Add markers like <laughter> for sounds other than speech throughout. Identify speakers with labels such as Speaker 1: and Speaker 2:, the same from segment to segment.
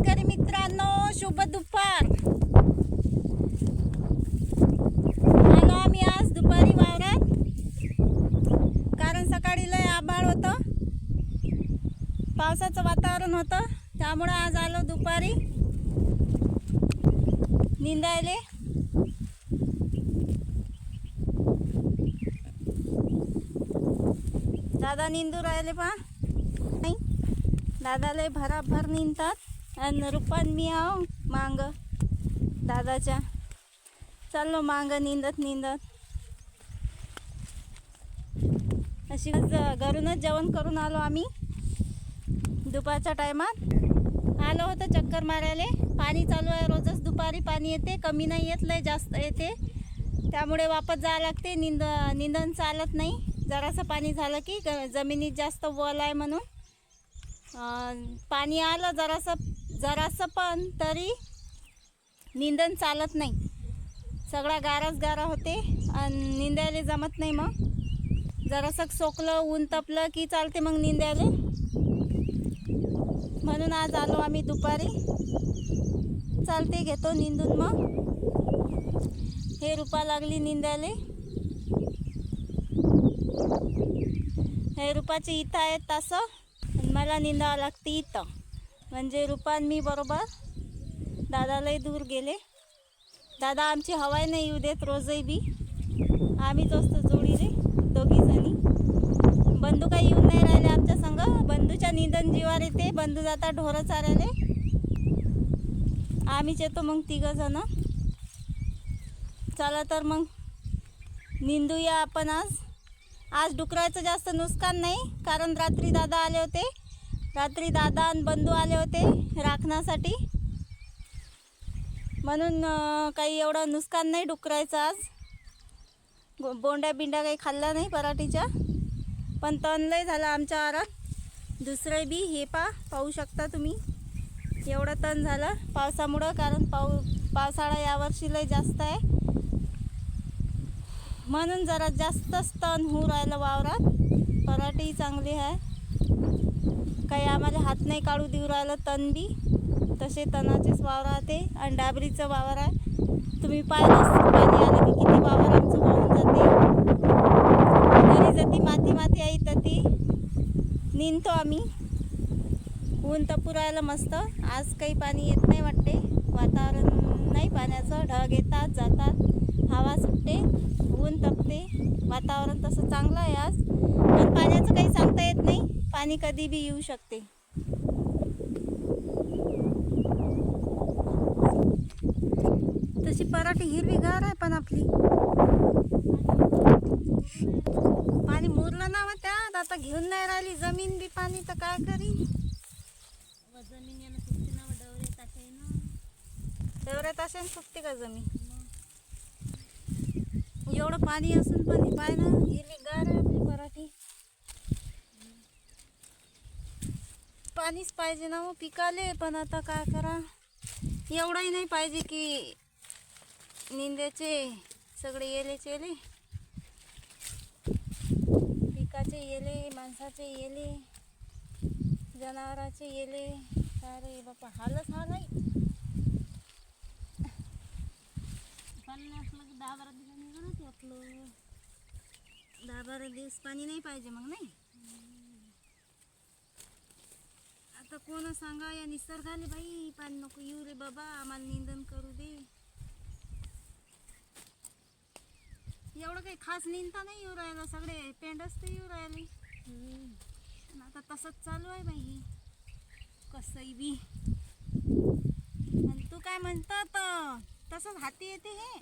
Speaker 1: शेतकरी मित्रांनो शुभ दुपार. आलो आम्ही आज दुपारी वावरात. कारण सकाळी लय आभाळ होतं. पावसाचं वातावरण होतं. त्यामुळं आज आलो दुपारी. निंदायले. दादा निंदू राहिले पहा. नाही. दादा लय भराभर निंदतात. आणि रुपान मी आहो मांग दादाच्या. चाललो मांग निंदत निंदत. अशी घरूनच जेवण करून आलो आम्ही. दुपारच्या टायमात. आलो होतं चक्कर मारायला. पाणी चालू आहे रोजच. दुपारी पाणी येते. कमी नाही येत लय जास्त येते. त्यामुळे वापस जावं लागते. निंद निंदन चालत नाही. जरासं पाणी झालं की ग- जमिनीत जास्त वल आहे म्हणून. पाणी आलं जरासं. जरासं पण तरी निंदन चालत नाही. सगळा गाराच गारा होते आणि निंदायला जमत नाही मग. जरासं सोकलं ऊन तपलं की चालते मग निंदायला. म्हणून आज आलो आम्ही दुपारी. चालते घेतो निंदून मग. हे रुपा लागली निंदायला. हे रुपाचे इथं आहेत तसं मला निंदावं लागते इथं. म्हणजे रुपान मी बरोबर. दादालाही दूर गेले. दादा आमची हवाय नाही येऊ देत रोजही बी. आम्हीच असतो जोडीने दोघी जणी. बंधू काही येऊन नाही राहिले आमच्या संग. बंधूच्या निधन जीवार येते बंधू जाता ढोरं चारायले. आम्हीच येतो मग तिघंजणं. चला तर मग निंदूया आपण आज. आज डुकराचं जास्त नुकसान नाही कारण रात्री दादा आले होते. रात्री दादा आणि बंधू आले होते राखण्यासाठी. म्हणून काही एवढं नुकसान नाही डुकरायचं आज. बोंड्या बिंड्या काही खाल्ल्या नाही पराठीच्या. पण तन लय झालं आमच्या आरात. दुसरं बी हे पा पाहू शकता तुम्ही. एवढं तण झालं पावसामुळं कारण पाऊ पावसाळा यावर्षी लय जास्त आहे. म्हणून जरा जास्तच तण होऊ राहिलं वावरात. पराठीही चांगली आहे. काही आम्हाला हात नाही काढू देऊ राहिलं तण बी. तसे तणाचेच वावर राहते आणि डाबरीचं वावर आहे. तुम्ही पाहिलं पाणी आलं की किती वावर आमचं वाहून जाते. घरी जती माती माती आहे तर ती निंदतो आम्ही. ऊन तर पुरायला मस्त. आज काही पाणी येत नाही वाटते. वातावरण नाही पाण्याचं. ढग येतात जातात. हवा सुटते ऊन तपते. वातावरण तसं चांगलं आहे आज. पण पाण्याचं काही सांगता येत नाही. पाणी कधी बी येऊ शकते. तशी पराठी हिरवीगार आहे पण आपली. पाणी मुरलं ना मग त्यात. आता घेऊन नाही राहिली. जमीन बी पाणी तर काय करी?
Speaker 2: जमीन यानं फुटते ना
Speaker 1: एवढ्यात असेल फुकते का जमीन? एवढं पाणी असून पण पाय ना हिरवीगार गार आपली पराठी. पाणीच पाहिजे ना मग पिकाले पण आता काय करा? एवढंही नाही पाहिजे की निंद्याचे सगळे येले चेले. पिकाचे येले माणसाचे येले जनावराचे येले. अरे बापा हालच हा नाही
Speaker 2: पाणी मग दहा बारा दिवसांनी
Speaker 1: दहा बारा दिवस पाणी नाही पाहिजे मग नाही? आता कोण सांगा या निसर्गाले बाई पाणी नको येऊ रे बाबा आम्हाला निंदन करू दे. एवढं काही खास निंदा नाही येऊ राहिलं सगळे पेंडच तर येऊ राहिले. आता तसंच चालू आहे बाई. हे कसंही बी. आणि तू काय म्हणतात तसंच हाती येते हे?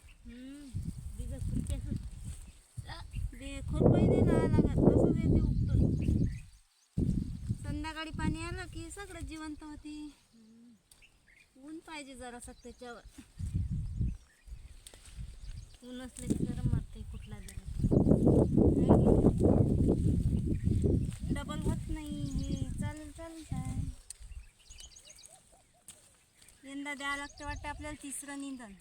Speaker 1: संध्याकाळी पाणी आलं की सगळं जिवंत होते. ऊन पाहिजे जरासं त्याच्यावर.
Speaker 2: ऊन असले की गरम मारते कुठला जरा.
Speaker 1: डबल होत नाही हे. चालेल चालेल काय. यंदा द्यावं लागतं वाटतं आपल्याला तिसरं निंदन.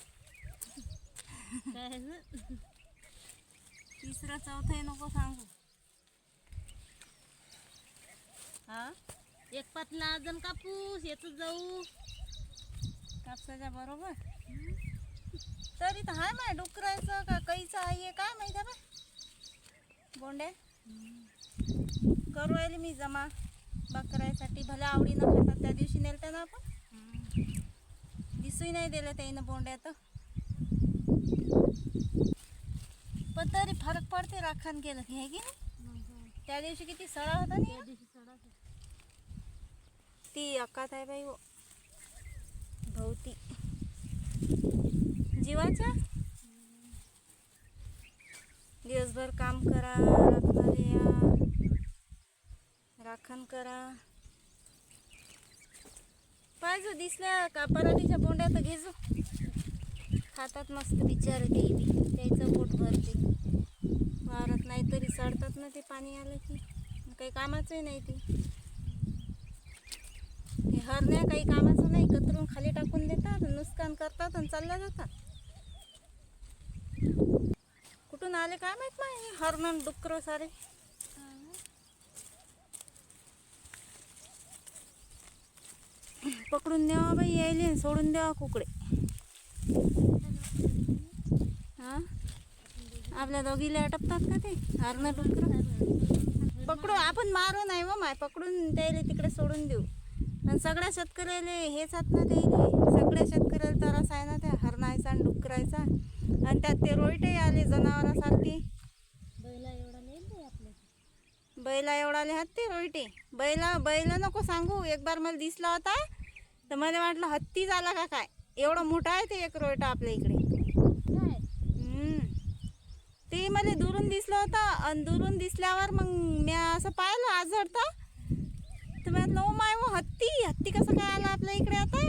Speaker 2: काय?
Speaker 1: तिसरं चौथं नको सांगू.
Speaker 2: हा? एक पातला अजून कापूस येत जाऊ.
Speaker 1: कापसाच्या बरोबर? तरी तर हाय माय डुकरायचं का कैचं आहे काय माहिती बा बोंड्या? करू राहिले मी जमा. बकरायसाठी भले आवडीनं खातात त्या दिवशी नेलत्या ना आपण? दिसूही नाही दिलं त्याईनं बोंड्या तर. पण तरी फरक पडते राखण केलं की हे की नाही? त्या दिवशी किती सडा होता
Speaker 2: होता.
Speaker 1: ती अकात आहे बाई वो भोवती. जीवाच्या? दिवसभर काम करा राखण करा. पाहिजे दिसल्या का? पराठीच्या बोंड्या तर घेजो. खातात मस्त बिचारे बी त्याचं पोट भरते. वावरात नाही तरी सडतात ना ते पाणी आलं की. काही कामाचंही नाही ते. हरण्या काही कामाचं नाही कतरून खाली टाकून देतात नुकसान करतात आणि चालल्या जातात. कुठून आले काय माहीत नाही हरण डुकर सारे. पकडून द्यावा बाई यायले आणि सोडून द्यावा कुकडे. आपल्या दोघीला अटपतात का ते? हरण डुकर पकडू आपण मारू नाही व माय. पकडून त्याला तिकडे सोडून देऊ. आणि सगळ्या शेतकऱ्याले हेच हात ना त्याले सगळ्या शेतकऱ्याला त्रास आहे ना त्या. हरणायचा आणि डुकरायचा. आणि त्यात ते रोईटे आले जनावरासारखे.
Speaker 2: बैला एवढा
Speaker 1: बैला एवढाले हात ते रोईटे बैला बैला नको सांगू. एक बार मला दिसला होता तर मला वाटलं हत्ती झाला का काय? एवढं मोठा आहे ते एक रोईटा आपल्या इकडे. ते मला दुरून दिसलं होतं आणि दुरून दिसल्यावर मग मी असं पाहिलं आजडता तर मी म्हटलं ओ माय वो हत्ती हत्ती कसं काय आलं आपल्या इकडे आता?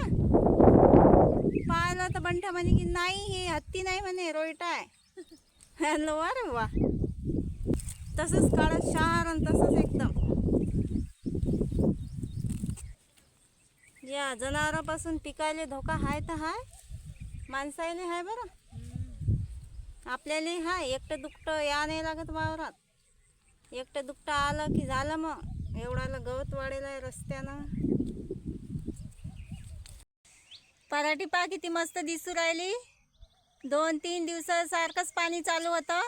Speaker 1: पाहिलं तर बंठा म्हणे की नाही हे हत्ती नाही म्हणे रोयटा आहे. <laughs> हॅलो वा रे वा तसंच काळात शहर आणि तसंच एकदम. या जनावरापासून पिकायला धोका हाय तर हाय. माणसायले हाय बरं. आपल्याला हा एकटं दुकटं या नाही लागत वावरात. एकटं दुकटं आलं की झालं मग. एवढाला गवत वाढेल आहे रस्त्यानं. पराठी पा किती मस्त दिसू राहिली. दोन तीन दिवसासारखंच पाणी चालू होतं.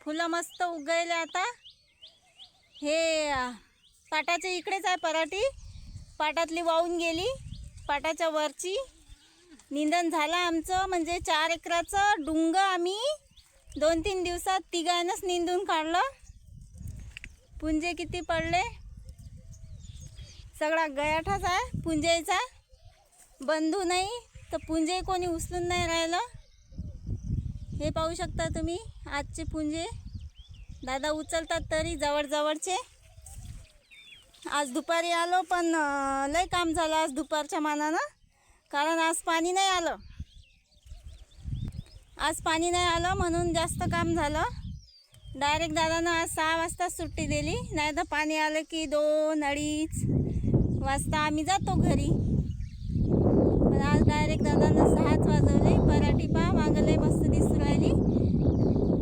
Speaker 1: फुलं मस्त उगवले आता. हे पाटाच्या इकडेच आहे पराठी. पाटातली वाहून गेली. पाटाच्या वरची. निंदन झालं आमचं म्हणजे चार एकराचं डुंग आम्ही दोन तीन दिवसात तिघांनाच निंदून काढलं. पुंजे किती पडले? सगळा गयाठाच आहे पुंजेचा. बंधू नाही तर पुंजे कोणी उचलून नाही राहिलं. हे पाहू शकता तुम्ही आजचे पुंजे. दादा उचलतात तरी जवळजवळचे. आज दुपारी आलो पण लय काम झालं आज दुपारच्या मानानं. कारण आज पाणी नाही आलं. आज पाणी नाही आलं म्हणून जास्त काम झालं. डायरेक्ट दादानं आज सहा वाजता सुट्टी दिली. नाही तर पाणी आलं की दोन अडीच वाजता आम्ही जातो घरी. पण आज डायरेक्ट दादानं सहाच वाजवले. पराठी पा मागं मस्त दिसू राहिली.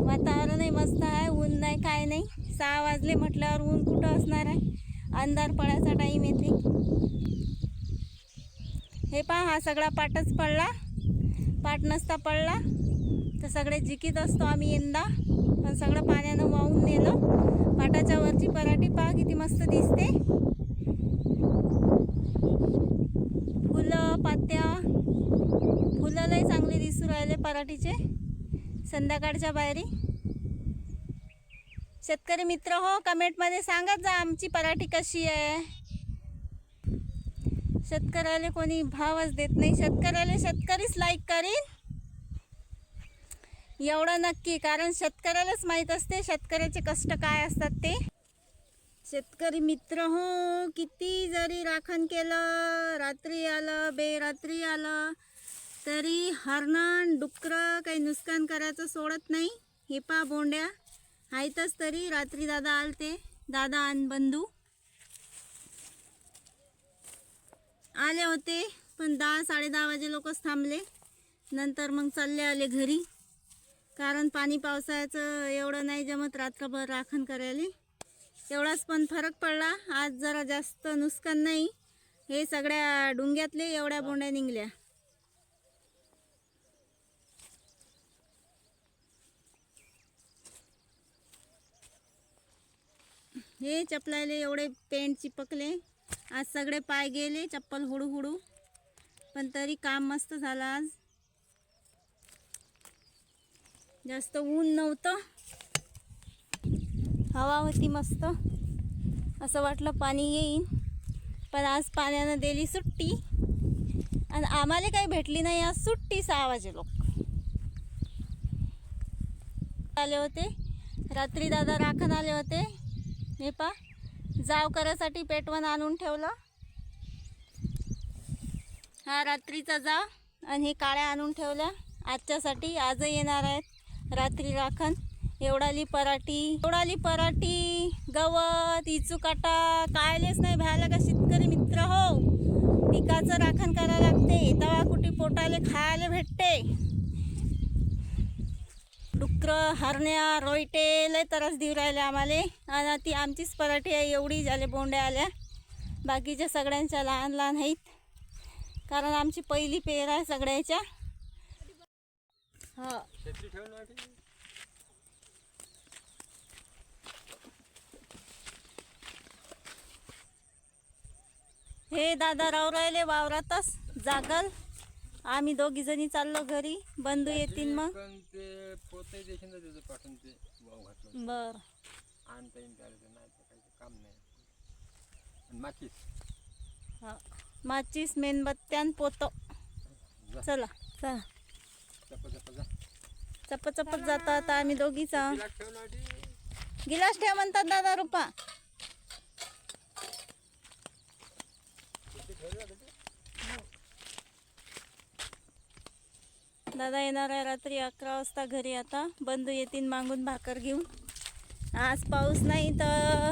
Speaker 1: वातावरणही मस्त आहे ऊन नाही काय नाही. सहा वाजले म्हटल्यावर ऊन कुठं असणार आहे? अंधार पडायचा टाईम येते. हे पहा हा सगळा पाटच पडला. पाट नसता पडला. तर सगळे जिकीत असतो आम्ही यंदा. पण सगळं पाण्यानं वाहून नेलं. पाटाच्या वरची पराठी पहा किती मस्त दिसते. फुलं पात्या. फुलं लई चांगले दिसू राहिले पराठीचे. संध्याकाळच्या बाहेरी. शेतकरी मित्र हो कमेंटमध्ये सांगत जा आमची पराठी कशी आहे. शेतकऱ्याला कोणी भावच देत नाही. शेतकऱ्याला शेतकरीच लाईक करीन. एवढं नक्की कारण शेतकऱ्यालाच माहीत असते शेतकऱ्याचे कष्ट काय असतात ते. शेतकरी मित्र हो किती जरी राखण केलं रात्री आलं बेरात्री आलं तरी हरणं डुकरं काही नुकसान करायचं सोडत नाही. हे पा बोंड्या. आहेतच तरी रात्री दादा आलते. दादा आणि बंधू. आले होते पण दहा साडे दहा वाजे लोकच थांबले. नंतर मग चालले आले घरी. कारण पाणी पावसाळ्याचं एवढं नाही जमत रात्रभर राखण करायला. तेवढाच पण फरक पडला. आज जरा जास्त नुकसान नाही. हे सगळ्या डुंग्यातले एवढ्या बोंड्या निघल्या. हे चपलायले एवढे पेंट चिपकले. आज सगळे पाय गेले चप्पल हुडू हुडू पण तरी काम मस्त झालं आज. जास्त ऊन नव्हतं. हवा होती मस्त. असं वाटलं पाणी येईन. पण आज पाण्यानं दिली सुट्टी. आणि आम्हाला काही भेटली नाही आज सुट्टी सहा वाजे लोक. आले होते. रात्री दादा राखण आले होते. हे पा जाव करायसाठी पेटवण आणून ठेवलं. हा रात्रीचा जाव आणि हे काळ्या आणून ठेवल्या आजच्यासाठी आजही येणार आहेत. रात्री राखण. एवढाली पराठी. एवढाली पराठी. गवत इचुकाटा. कायलेच नाही भ्यायला का शेतकरी मित्र हो? पिकाचं राखण करायला लागते. तवा कुठे पोटाले खायला भेटते. डुकरं हरण्या रोयटे लय तरच देऊ राहिले आम्हाला. आणि ती आमचीच पराठी आहे एवढी झाले बोंड्या आल्या. बाकीच्या सगळ्यांच्या लहान लहान आहेत. कारण आमची पहिली पेर आहे सगळ्याच्या. हा. हे दादा राव राहिले वावरातच. जागल. आम्ही दोघी जणी चाललो घरी. बंधू येतील मग.
Speaker 3: ते पोतही देखील ना त्याचं पाठवून ते वाव घातलं
Speaker 1: बर.
Speaker 3: आणता येईल त्याला ते नाही तर काही काम नाही. आणि माचीस.
Speaker 1: हा. माचीस मेणबत्त्यान पोतो.
Speaker 3: जा.
Speaker 1: चला चला.
Speaker 3: चप चप जा.
Speaker 1: चप्प चप्पत जाता आता आम्ही दोघीच.
Speaker 3: तिला.
Speaker 1: गिलास ठेव म्हणतात दादा रुपा. दादा येणार आहे रात्री अकरा वाजता घरी आता. बंधू येतील मागून भाकर घेऊन. आज पाऊस नाही तर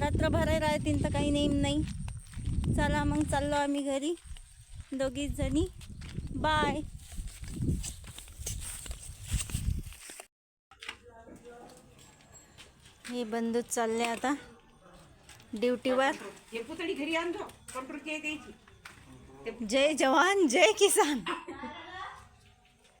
Speaker 1: रात्रभर राहतील तर काही नेम नाही. चला मग चाललो आम्ही घरी दोघीच जणी. बाय हे बंधूच चालले आता ड्युटीवर.
Speaker 4: घरी आणतो
Speaker 1: जय जवान जय किसान.